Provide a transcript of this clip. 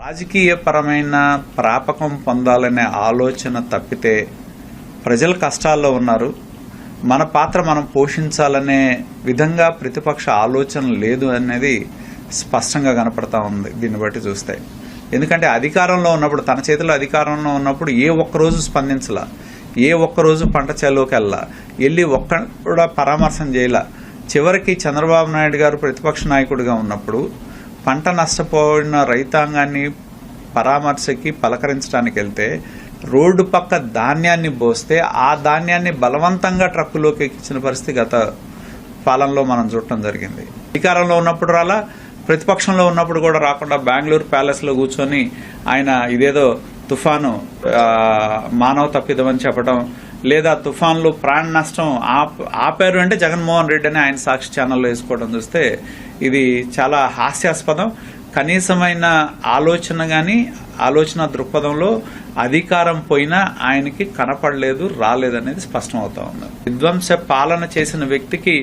రాజకీయపరమైన ప్రాపకం పొందాలనే ఆలోచన తప్పితే ప్రజలు కష్టాల్లో ఉన్నారు. మన పాత్ర మనం పోషించాలనే విధంగా ప్రతిపక్ష ఆలోచన లేదు అనేది స్పష్టంగా కనపడతా ఉంది దీన్ని బట్టి చూస్తే. ఎందుకంటే అధికారంలో ఉన్నప్పుడు తన చేతిలో అధికారంలో ఉన్నప్పుడు ఏ ఒక్కరోజు స్పందించలా ఏ ఒక్కరోజు పంట చేలోకి వెళ్ళా వెళ్ళి ఒక్క కూడా పరామర్శం చేయలా. చివరికి చంద్రబాబు నాయుడు గారు ప్రతిపక్ష నాయకుడిగా ఉన్నప్పుడు పంట నష్టపోయిన రైతాంగాన్ని పరామర్శకి పలకరించడానికి వెళ్తే రోడ్డు పక్క ధాన్యాన్ని పోస్తే ఆ ధాన్యాన్ని బలవంతంగా ట్రక్కులోకి ఎక్కించిన పరిస్థితి గత పాలనలో మనం చూడటం జరిగింది. అధికారంలో ఉన్నప్పుడు రాలా ప్రతిపక్షంలో ఉన్నప్పుడు కూడా రాకుండా బెంగళూరు ప్యాలెస్లో కూర్చొని ఆయన ఇదేదో తుఫాను మానవ తప్పిదమని చెప్పడం లేదా తుఫాన్లు ప్రాణ నష్టం ఆప్- ఆపారు అంటే జగన్మోహన్ రెడ్డి అని ఆయన సాక్షి ఛానల్లో వేసుకోవడం చూస్తే ఇది చాలా హాస్యాస్పదం. కనీసమైన ఆలోచన కానీ ఆలోచన దృక్పథంలో అధికారం పోయినా ఆయనకి కనపడలేదు రాలేదనేది స్పష్టం అవుతా ఉంది విధ్వంస పాలన చేసిన వ్యక్తికి